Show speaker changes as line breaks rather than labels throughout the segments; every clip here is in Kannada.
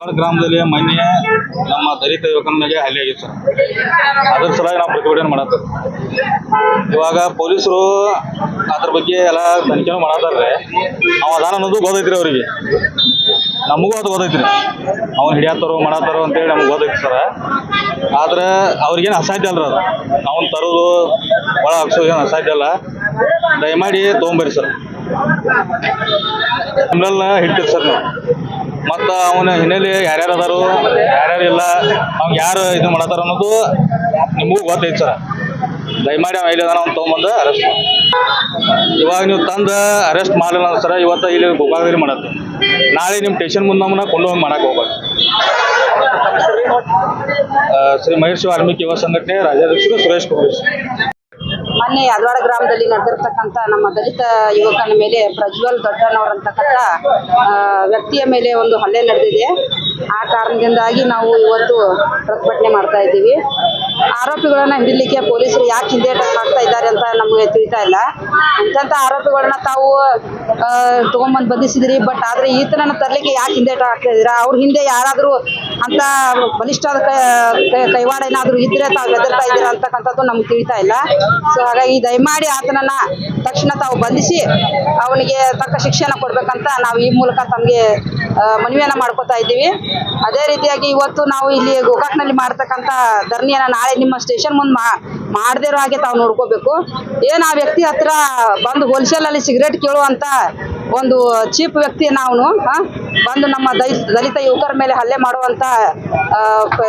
ಗ್ರಾಮದಲ್ಲಿ ಮೊನ್ನೆ ನಮ್ಮ ದಲಿತ ಯುವಕನ ಮೇಲೆ ಹಲ್ಲೆ ಆಗಿತ್ತು ಸರ್. ಅದ್ರ ಸಲುವಾಗಿ ನಾವು ಪ್ರತಿಭಟನೆ ಮಾಡತ್ತೇವೆ ಇವಾಗ ಪೊಲೀಸರು ಅದ್ರ ಬಗ್ಗೆ ಎಲ್ಲ ತನಿಖೆ ಮಾಡತ್ತಾರ್ರಿ ಅವ ಅದಾನ ಅನ್ನೋದು ಗೊತ್ತೈತ್ರಿ ಅವರಿಗೆ. ನಮಗೂ ಅದು ಗೊತ್ತೈತ್ರಿ. ಅವ್ನು ಹಿಡಿಯತ್ತಾರೋ ಮಾಡತ್ತಾರೋ ಅಂತೇಳಿ ನಮ್ಗೆ ಗೊತ್ತೈತಿ ಸರ. ಆದ್ರೆ ಅವ್ರಿಗೇನು ಅಸಾಧ್ಯ ಅಲ್ರಿ ಅದು. ಅವ್ನು ತರೋದು ಒಳ ಹಾಕ್ಸೋದು ಏನು ಅಸಾಧ್ಯ ಅಲ್ಲ. ದಯಮಾಡಿ ತೊಗೊಂಬರ್ರಿ ಸರ್. ಕ್ರಿಮಿನಲ್ನ ಹಿಡ್ತೀರಿ ಸರ್ ನಾವು. ಮತ್ತು ಅವನ ಹಿನ್ನೆಲೆ ಯಾರ್ಯಾರು ಅದಾರು ಯಾರ್ಯಾರು ಇಲ್ಲ ಅವ್ನು ಯಾರು ಇದು ಮಾಡತ್ತಾರ ಅನ್ನೋದು ನಿಮಗೂ ಗೊತ್ತೈತಿ ಸರ್. ದಯಮಾಡಿ ಅವ ಇಲ್ಲಿ ಅದಾನ ಅವ್ನು ತೊಗೊಂಬಂದು ಅರೆಸ್ಟ್ ಇವಾಗ ನೀವು ತಂದು ಅರೆಸ್ಟ್ ಮಾಡಲಿಲ್ಲ ಸರ್ ಇವತ್ತು ಇಲ್ಲಿ ಗೋಕಾಕದಲ್ಲಿ ಮಾಡತ್ತ. ನಾಳೆ ನಿಮ್ಮ ಟೇಷನ್ ಮುಂದೆ ನಮ್ಮನ್ನ ಕೊಂಡೋಗಿ ಮಾಡಕ್ಕೆ ಹೋಗ್ಬಾರ್ದು ಆ, ಶ್ರೀ ಮಹೇಶ್ ವಾಲ್ಮೀಕಿ ಯುವ ಸಂಘಟನೆ ರಾಜ್ಯಾಧ್ಯಕ್ಷರು ಸುರೇಶ್ ಕುಮಾರ್.
ಮೊನ್ನೆ ಯಾದವಾಡ ಗ್ರಾಮದಲ್ಲಿ ನಡೆದಿರ್ತಕ್ಕಂತ ನಮ್ಮ ದಲಿತ ಯುವಕನ ಮೇಲೆ ಪ್ರಜ್ವಲ್ ದೊಡ್ಡನವರಂತಕ್ಕಂಥ ವ್ಯಕ್ತಿಯ ಮೇಲೆ ಒಂದು ಹಲ್ಲೆ ನಡೆದಿದೆ. ಆ ಕಾರಣದಿಂದಾಗಿ ನಾವು ಇವತ್ತು ಪ್ರತಿಭಟನೆ ಮಾಡ್ತಾ ಇದ್ದೀವಿ. ಆರೋಪಿಗಳನ್ನ ಹಿಡಿಲಿಕ್ಕೆ ಪೊಲೀಸರು ಯಾಕೆ ಹಿಂದೇಟ ಹಾಕ್ತಾ ಇದ್ದಾರೆ ಅಂತ ನಮಗೆ ತಿಳಿತಾ ಇಲ್ಲ. ಅಂತ ಆರೋಪಿಗಳನ್ನ ತಾವು ತಗೊಂಬಂದು ಬಂಧಿಸಿದ್ರಿ, ಬಟ್ ಆದ್ರೆ ಈತನ ತರಲಿಕ್ಕೆ ಯಾಕೆ ಹಿಂದೇಟ ಹಾಕ್ತಾ ಇದ್ದೀರಾ ಅವ್ರ ಹಿಂದೆ ಯಾರಾದರೂ ಅಂತ ಬಲಿಷ್ಠ ಕೈವಾಡ ಏನಾದರೂ ಇದ್ರೆ ತಾವು ಹೆದರ್ತಾ ಇದ್ದೀರಾ ಅಂತಕ್ಕಂಥದ್ದು ನಮ್ಗೆ ತಿಳಿತಾ ಇಲ್ಲ. ಸೊ ಹಾಗಾಗಿ ದಯಮಾಡಿ ಆತನನ್ನ ತಕ್ಷಣ ತಾವು ಬಂಧಿಸಿ ಅವನಿಗೆ ತಕ್ಕ ಶಿಕ್ಷೆನ ಕೊಡ್ಬೇಕಂತ ನಾವು ಈ ಮೂಲಕ ತಮಗೆ ಮನವಿಯನ್ನ ಮಾಡ್ಕೋತಾ ಇದ್ದೀವಿ. ಅದೇ ರೀತಿಯಾಗಿ ಇವತ್ತು ನಾವು ಇಲ್ಲಿ ಗೋಕಾಕ್ನಲ್ಲಿ ಮಾಡ್ತಕ್ಕಂಥ ಧರಣಿಯನ್ನ ನಾಳೆ ನಿಮ್ಮ ಸ್ಟೇಷನ್ ಮುಂದೆ ಮಾ ಮಾಡದೇ ಇರೋ ಹಾಗೆ ತಾವು ನೋಡ್ಕೋಬೇಕು. ಏನ್ ಆ ವ್ಯಕ್ತಿ ಹತ್ರ ಬಂದು ಹೋಲ್ಸೇಲ್ ಅಲ್ಲಿ ಸಿಗರೇಟ್ ಕೇಳುವಂತ ಒಂದು ಚೀಪ್ ವ್ಯಕ್ತಿ ಅವನು ಬಂದು ನಮ್ಮ ದೈ- ದಲಿತ ಯುವಕರ ಮೇಲೆ ಹಲ್ಲೆ ಮಾಡುವಂತ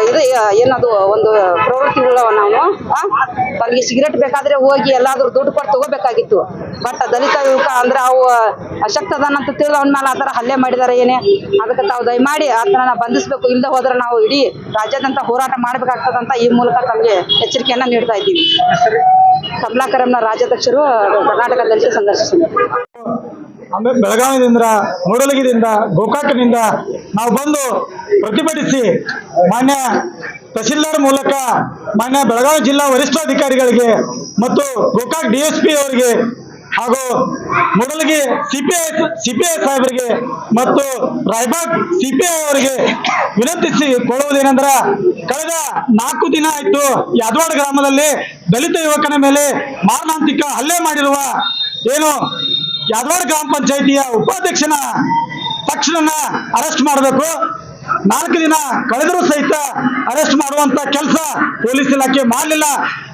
ಇದು ಏನದು ಒಂದು ಪ್ರವೃತ್ತಿ ಉಳ್ಳವನ ಅವನು ತನಗೆ ಸಿಗರೇಟ್ ಬೇಕಾದ್ರೆ ಹೋಗಿ ಎಲ್ಲಾದ್ರೂ ದುಡ್ಡು ಕೊಟ್ಟು ತಗೋಬೇಕಾಗಿತ್ತು. ಬಟ್ ದಲಿತ ಯುವಕ ಅಂದ್ರೆ ಅವು ಅಶಕ್ತ ಅಂತ ತಿಳಿದು ಅವನ ಮೇಲೆ ಆತರ ಥರ ಹಲ್ಲೆ ಮಾಡಿದಾರೆ ಏನೇ? ಅದಕ್ಕೆ ತಾವು ದಯಮಾಡಿ ಆತನ ಬಂಧಿಸಬೇಕು. ಇಲ್ಲದೆ ಹೋದ್ರೆ ನಾವು ಇಡೀ ರಾಜ್ಯಾದ್ಯಂತ ಹೋರಾಟ ಮಾಡ್ಬೇಕಾಗ್ತದಂತ ಈ ಮೂಲಕ ತಮಗೆ ಎಚ್ಚರಿಕೆಯನ್ನ ನೀಡ್ತಾ ಇದ್ದೀವಿ. ಕಮಲಾಕರಂನ ರಾಜ್ಯಾಧ್ಯಕ್ಷರು ಕರ್ನಾಟಕ ದಲಿತ ಸಂಘರ್ಷ ಸಮಿತಿ.
ಆಮೇಲೆ ಬೆಳಗಾವಿದಿಂದ ಮೂಡಲಗಿರಿಂದ ಗೋಕಾಕನಿಂದ ನಾವು ಬಂದು ಪ್ರತಿಭಟಿಸಿ ಮಾನ್ಯ ತಹಶೀಲ್ದಾರ್ ಮೂಲಕ ಮಾನ್ಯ ಬೆಳಗಾವಿ ಜಿಲ್ಲಾ ವರಿಷ್ಠಾಧಿಕಾರಿಗಳಿಗೆ ಮತ್ತು ಗೋಕಾಕ್ ಡಿ ಎಸ್ ಪಿ ಅವರಿಗೆ ಹಾಗೂ Mudalagi C P I C P I ಸಾಹೇಬರಿಗೆ ಮತ್ತು ರಾಯಬಾಗ್ ಸಿ ಪಿ ಐ ಅವರಿಗೆ ವಿನಂತಿಸಿ ಕೊಡುವುದೇನೆಂದ್ರೆ ಕಳೆದ ನಾಲ್ಕು ದಿನ ಆಯಿತು ಯಾದವಾಡ ಗ್ರಾಮದಲ್ಲಿ ದಲಿತ ಯುವಕನ ಮೇಲೆ ಮಾರಣಾಂತಿಕ ಹಲ್ಲೆ ಮಾಡಿರುವ ಏನು ಯಾದವಾಡ ಗ್ರಾಮ ಪಂಚಾಯಿತಿಯ ಉಪಾಧ್ಯಕ್ಷನ ತಕ್ಷಣ ಅರೆಸ್ಟ್ ಮಾಡಬೇಕು. ನಾಲ್ಕು ದಿನ ಕಳೆದರೂ ಸಹಿತ ಅರೆಸ್ಟ್ ಮಾಡುವಂತ ಕೆಲಸ ಪೊಲೀಸ್ ಇಲಾಖೆ ಮಾಡಲಿಲ್ಲ.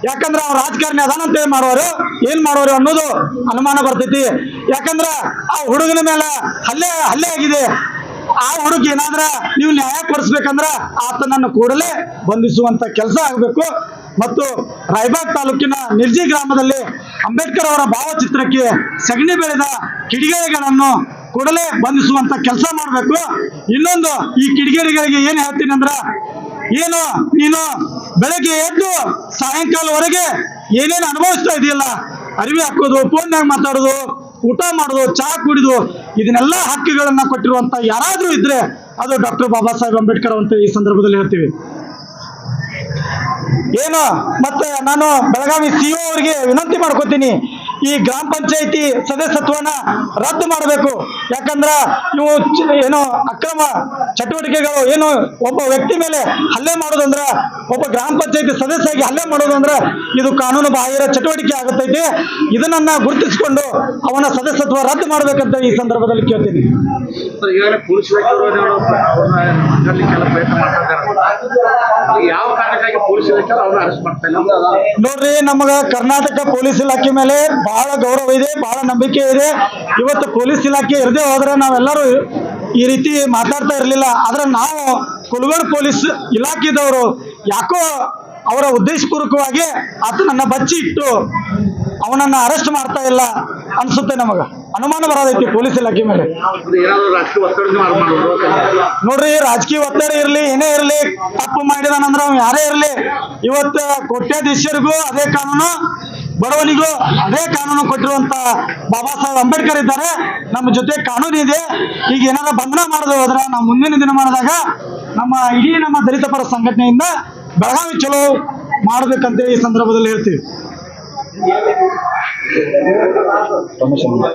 ಯಾಕಂದ್ರೆ ಅವ್ರ ರಾಜಕಾರಣಿ ಅದಾನಂತ ಏನ್ ಮಾಡೋರು ಏನ್ ಮಾಡೋರು ಅನ್ನೋದು ಅನುಮಾನ ಬರ್ತೈತಿ. ಯಾಕಂದ್ರ ಆ ಹುಡುಗನ ಮೇಲೆ ಹಲ್ಲೆ ಹಲ್ಲೆ ಆಗಿದೆ. ಆ ಹುಡುಗ ಏನಾದ್ರ ನೀವು ನ್ಯಾಯ ಕೊಡಿಸ್ಬೇಕಂದ್ರ ಆತನನ್ನು ಕೂಡಲೇ ಬಂಧಿಸುವಂತ ಕೆಲಸ ಆಗಬೇಕು. ಮತ್ತು ರಾಯಬಾಗ್ ತಾಲೂಕಿನ ನಿರ್ಜಿ ಗ್ರಾಮದಲ್ಲಿ ಅಂಬೇಡ್ಕರ್ ಅವರ ಭಾವಚಿತ್ರಕ್ಕೆ ಸಗಣಿ ಬೆಳೆದ ಕಿಡಿಗೇರಿಗಳನ್ನು ಕೂಡಲೇ ಬಂಧಿಸುವಂತ ಕೆಲಸ ಮಾಡಬೇಕು. ಇನ್ನೊಂದು, ಈ ಕಿಡಿಗೇರಿಗಳಿಗೆ ಏನು ಹೇಳ್ತೀನಿ ಅಂದ್ರ, ಏನು ನೀನು ಬೆಳಗ್ಗೆ ಎದ್ದು ಸಾಯಂಕಾಲವರೆಗೆ ಏನೇನು ಅನುಭವಿಸ್ತಾ ಇದೆಯಲ್ಲ, ಅರಿವಿ ಹಾಕೋದು ಫೋನ್ಯಾಗ ಮಾತಾಡೋದು, ಊಟ ಮಾಡೋದು ಚಹಾ ಕುಡಿದು, ಇದನ್ನೆಲ್ಲ ಹಕ್ಕುಗಳನ್ನ ಕೊಟ್ಟಿರುವಂತ ಯಾರಾದ್ರೂ ಇದ್ರೆ ಅದು ಡಾಕ್ಟರ್ ಬಾಬಾ ಸಾಹೇಬ್ ಅಂಬೇಡ್ಕರ್ ಅಂತ ಈ ಸಂದರ್ಭದಲ್ಲಿ ಹೇಳ್ತೀವಿ. ಏನು? ಮತ್ತೆ ನಾನು ಬೆಳಗಾವಿ ಸಿಇಒ ಅವರಿಗೆ ವಿನಂತಿ ಮಾಡ್ಕೋತೀನಿ, ಈ ಗ್ರಾಮ ಪಂಚಾಯಿತಿ ಸದಸ್ಯತ್ವನ ರದ್ದು ಮಾಡಬೇಕು. ಯಾಕಂದ್ರ ಇವು ಏನು ಅಕ್ರಮ ಚಟುವಟಿಕೆಗಳು, ಏನು ಒಬ್ಬ ವ್ಯಕ್ತಿ ಮೇಲೆ ಹಲ್ಲೆ ಮಾಡೋದಂದ್ರ, ಒಬ್ಬ ಗ್ರಾಮ ಪಂಚಾಯಿತಿ ಸದಸ್ಯಾಗಿ ಹಲ್ಲೆ ಮಾಡೋದಂದ್ರ ಇದು ಕಾನೂನು ಬಾಹಿರ ಚಟುವಟಿಕೆ ಆಗುತ್ತೈತಿ ಇದನ್ನ ಗುರುತಿಸಿಕೊಂಡು ಅವನ ಸದಸ್ಯತ್ವ ರದ್ದು ಮಾಡಬೇಕಂತ ಈ ಸಂದರ್ಭದಲ್ಲಿ ಕೇಳ್ತೀನಿ.
ಮಾತಾಡ್ಲಿಕ್ಕೆಲ್ಲ ಪ್ರಯತ್ನ ಮಾಡ್ತಾ ಇದ್ದಾರೆ. ಯಾವ ಕಾರಣಕ್ಕಾಗಿ ಪೊಲೀಸ್ ಇಲಾಖೆ ಅವ್ರನ್ನ ಅರೆಸ್ಟ್ ಮಾಡ್ತಾ
ನೋಡ್ರಿ, ನಮಗ ಕರ್ನಾಟಕ ಪೊಲೀಸ್ ಇಲಾಖೆ ಮೇಲೆ ಬಹಳ ಗೌರವ ಇದೆ, ಬಹಳ ನಂಬಿಕೆ ಇದೆ. ಇವತ್ತು ಪೊಲೀಸ್ ಇಲಾಖೆ ಇರದೇ ಹೋದ್ರೆ ನಾವೆಲ್ಲರೂ ಈ ರೀತಿ ಮಾತಾಡ್ತಾ ಇರಲಿಲ್ಲ. ಆದ್ರೆ ನಾವು ಕುಲ್ಗಡ್ ಪೊಲೀಸ್ ಇಲಾಖೆದವರು ಯಾಕೋ ಅವರ ಉದ್ದೇಶಪೂರ್ವಕವಾಗಿ ಆತನನ್ನ ಬಚ್ಚಿ ಇಟ್ಟು ಅವನನ್ನ ಅರೆಸ್ಟ್ ಮಾಡ್ತಾ ಇಲ್ಲ. ಅನ್ಸುತ್ತೆ ನಮಗ. ಅನುಮಾನ ಬರೋದೈತಿ ಪೊಲೀಸ್ ಇಲಾಖೆ ಮೇಲೆ. ನೋಡ್ರಿ, ರಾಜಕೀಯ ಒತ್ತಡ ಇರ್ಲಿ, ಏನೇ ಇರ್ಲಿ, ತಪ್ಪು ಮಾಡಿದಾನಂದ್ರ ಯಾರೇ ಇರ್ಲಿ, ಇವತ್ತು ಕೋಟ್ಯಾಧೀಶರಿಗೂ ಅದೇ ಕಾನೂನು, ಬಡವನಿಗೂ ಅದೇ ಕಾನೂನು ಕೊಟ್ಟಿರುವಂತ ಬಾಬಾ ಸಾಹೇಬ್ ಅಂಬೇಡ್ಕರ್ ಇದ್ದಾರೆ. ನಮ್ಮ ಜೊತೆ ಕಾನೂನು ಇದೆ. ಈಗ ಏನಾರ ಬಂಧನ ಮಾಡೋದು ಹೋದ್ರೆ ನಾವು ಮುಂದಿನ ದಿನಮಾನದಾಗ ನಮ್ಮ ಇಡೀ ನಮ್ಮ ದಲಿತ ಪರ ಸಂಘಟನೆಯಿಂದ ಬೆಳಗಾವಿ ಚಲೋ ಮಾಡ್ಬೇಕಂತ ಈ ಸಂದರ್ಭದಲ್ಲಿ ಹೇಳ್ತೀವಿ. Toma